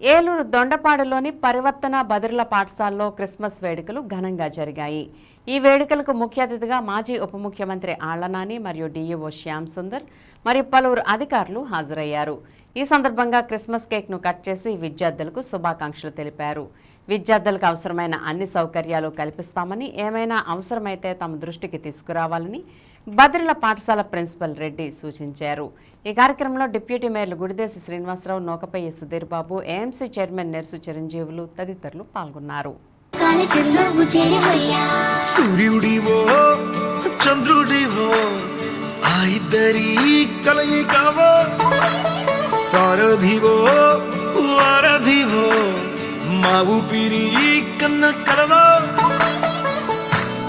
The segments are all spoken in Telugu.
ఏలూరు దొండపాడులోని పరివర్తన బదిర్ల పాఠశాలలో క్రిస్మస్ వేడుకలు ఘనంగా జరిగాయి. ఈ వేడుకలకు ముఖ్య అతిథిగా మాజీ ఉప ముఖ్యమంత్రి ఆళ్ళనాని మరియు డిఇఓ శ్యామ్ సుందర్ మరియు పలువురు అధికారులు హాజరయ్యారు. ఈ సందర్భంగా క్రిస్మస్ కేక్ను కట్ చేసి విద్యార్థులకు శుభాకాంక్షలు తెలిపారు. విద్యార్థులకు అవసరమైన అన్ని సౌకర్యాలు కల్పిస్తామని ఏమైనా అవసరమైతే తమ దృష్టికి తీసుకురావాలని బద్రిల పాఠశాల ప్రిన్సిపల్ రెడ్డి సూచించారు. ఈ కార్యక్రమంలో డిప్యూటీ మేయర్లు గుడిదేశి శ్రీనివాసరావు నోకపయ్య సుధీర్ బాబు ఏఎంసీ చైర్మన్ నెర్సు చిరంజీవులు తదితరులు పాల్గొన్నారు. కాలి చిరునవ్వు చేరిపోయా. సూర్యుడివో చంద్రుడివో ఆ ఇద్దరి కలయికవో సారథివో వారధివో మా ఊపిరి కన్న కలవో?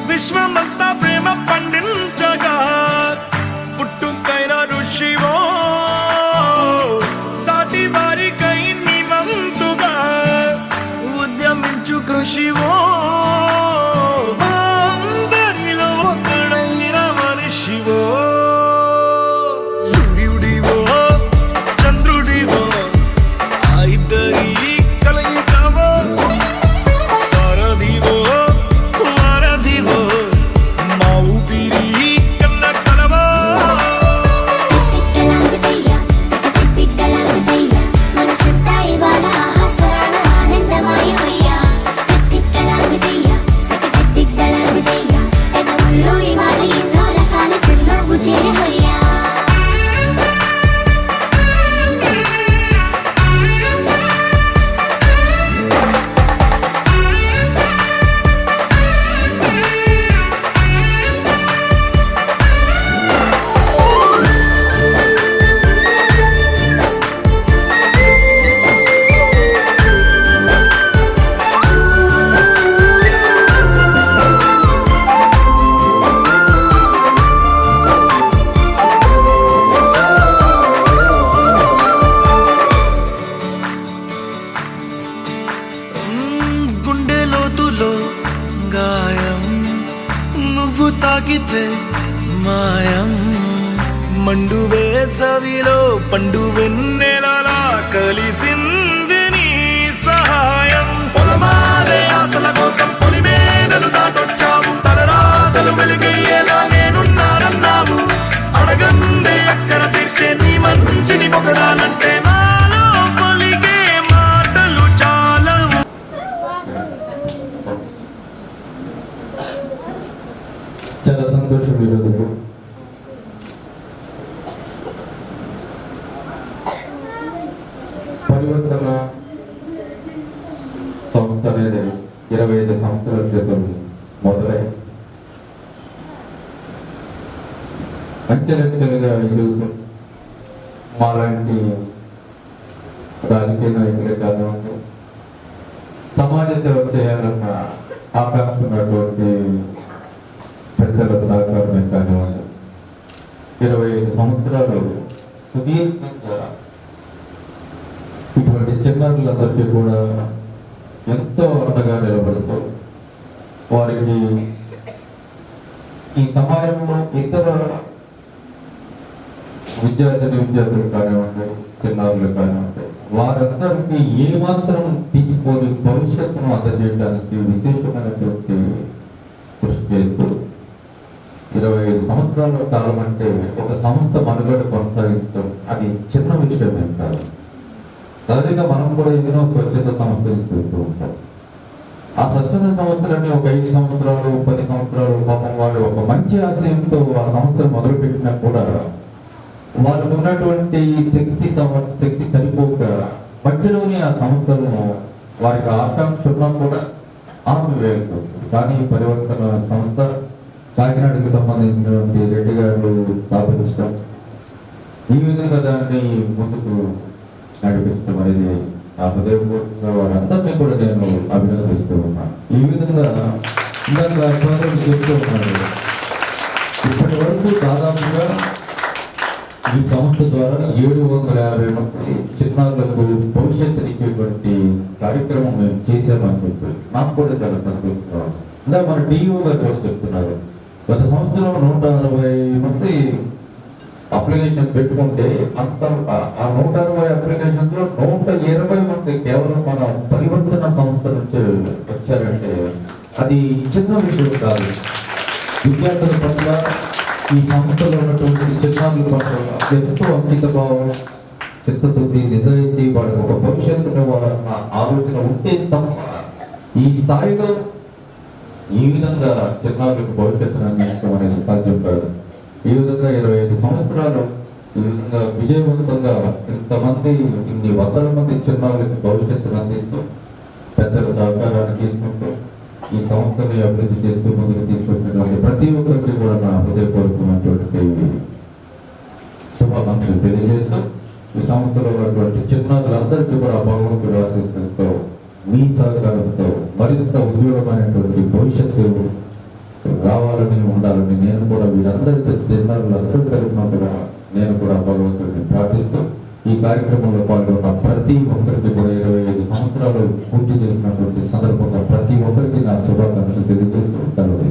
విశ్వమంతా ప్రేమ పండిన తాకితే మాయం. మండు వేసవిలో పండు వెన్నెలలా కలిసింది. సంతోషం ఈరోజు. పరివర్తన సంస్థ అనేది ఇరవై ఐదు సంవత్సరాల క్రితం మొదలై అంచెలంచెలుగా ఈరోజు మాలాంటి రాజకీయ నాయకులే కానివ్వండి సమాజ సేవ చేయాలన్న ఆకాంక్ష ఉన్నటువంటి పెద్దల సహకారమే కానివ్వండి. ఇరవై ఐదు సంవత్సరాలు సుదీర్ఘంగా ఇటువంటి చిన్నారులందరికీ కూడా ఎంతో అండగా నిలబడుతూ వారికి ఈ సమాజంలో ఇతర విద్యార్థిని విద్యార్థులు కానివ్వండి చిన్నారులు కానివ్వండి వారందరికీ ఏ మాత్రం తీసుకొని భవిష్యత్తును అందజేయడానికి విశేషమైనటువంటి కృషి చేస్తూ సంవత్సరాల కాలం అంటే ఒక సంస్థ మనుగడ కొనసాగించడం అది చిన్న విషయం ఏం కాదు. సహజంగా మనం కూడా ఎన్నో స్వచ్ఛత సంస్థలు చూస్తూ ఉంటాం. ఆ స్వచ్ఛంద సంస్థలన్నీ ఒక ఐదు సంవత్సరాలు పది సంవత్సరాలు పాపం వాళ్ళు ఒక మంచి ఆశయంతో ఆ సంస్థలు మొదలుపెట్టినా కూడా వాళ్ళకు ఉన్నటువంటి శక్తి శక్తి సరిపోక మధ్యలోనే ఆ సంస్థలను వారికి ఆకాంక్ష ఉన్నా కూడా ఆపివేస్తుంది కానీ పరివర్తన సంస్థ కాకినాడకు సంబంధించినటువంటి రెడ్డి గారు స్థాపించడం. ఈ విధంగా దాన్ని ముందుకు నడిపించడం అనేది ఆ హృదయపూర్వకంగా వారందరినీ కూడా నేను అభినందిస్తూ ఉన్నాను. ఈ విధంగా ఇందాక సోదరుడు చెప్తూ ఉన్నాను. ఇప్పటి వరకు దాదాపుగా ఈ సంస్థ ద్వారా ఏడు వందల యాభై మంది చిన్నారులకు భవిష్యత్తునిచ్చేటువంటి కార్యక్రమం మేము చేశామని చెప్పి నాకు కూడా చాలా సంతోషంగా ఉంది. ఇందాక మన టీవీ గారు కూడా చెప్తున్నారు. గత సంవత్సరం నూట అరవై మంది అప్లికేషన్ పెట్టుకుంటే అంత ఆ- నూట అరవై అప్లికేషన్స్లో నూట ఇరవై మంది కేవలం మన పరివర్తన సంస్థ నుంచి వచ్చారంటే అది చిన్న విషయం కాదు. విద్యార్థుల పట్ల ఈ సంస్థలో ఉన్నటువంటి చిన్నారుల పట్ల ఎంతో అంకిత భావం చిత్తశుద్ధి నిజాయితీ వాళ్ళకి ఒక భవిష్యత్తును వాళ్ళ ఆలోచన ఉంటే తప్ప ఈ స్థాయిలో ఈ విధంగా చిన్నారులకు భవిష్యత్తును అందించడం సాధ్యం కాదు. ఈ విధంగా ఇరవై ఐదు సంవత్సరాలు ఈ విధంగా విజయవంతంగా ఇంతమంది ఇన్ని వందల మంది చిన్నారులకు భవిష్యత్తును అందిస్తూ పెద్దల సహకారాన్ని తీసుకుంటూ ఈ సంస్థని అభివృద్ధి చేస్తూ ముందుకు తీసుకొచ్చినటువంటి ప్రతి ఒక్కరికి కూడా నా హృదయపూర్వకమైనటువంటి శుభాకాంక్షలు తెలియజేస్తూ ఈ సంస్థలో ఉన్నటువంటి చిన్నారులందరికీ కూడా భగవంతుడు ఆశీస్సులతో మీ సహకారంతో మరింత ఉజ్వలమైనటువంటి భవిష్యత్తు రావాలని ఉండాలని నేను కూడా వీరందరితో జిల్లాలందరూ తరఫున కూడా నేను కూడా భగవంతుడిని ప్రార్థిస్తూ ఈ కార్యక్రమంలో పాల్గొన్న ప్రతి ఒక్కరికి కూడా ఇరవై ఐదు సంవత్సరాలు పూర్తి చేసినటువంటి సందర్భంగా ప్రతి ఒక్కరికి నా శుభాకాంక్షలు తెలియజేస్తూ సెలవు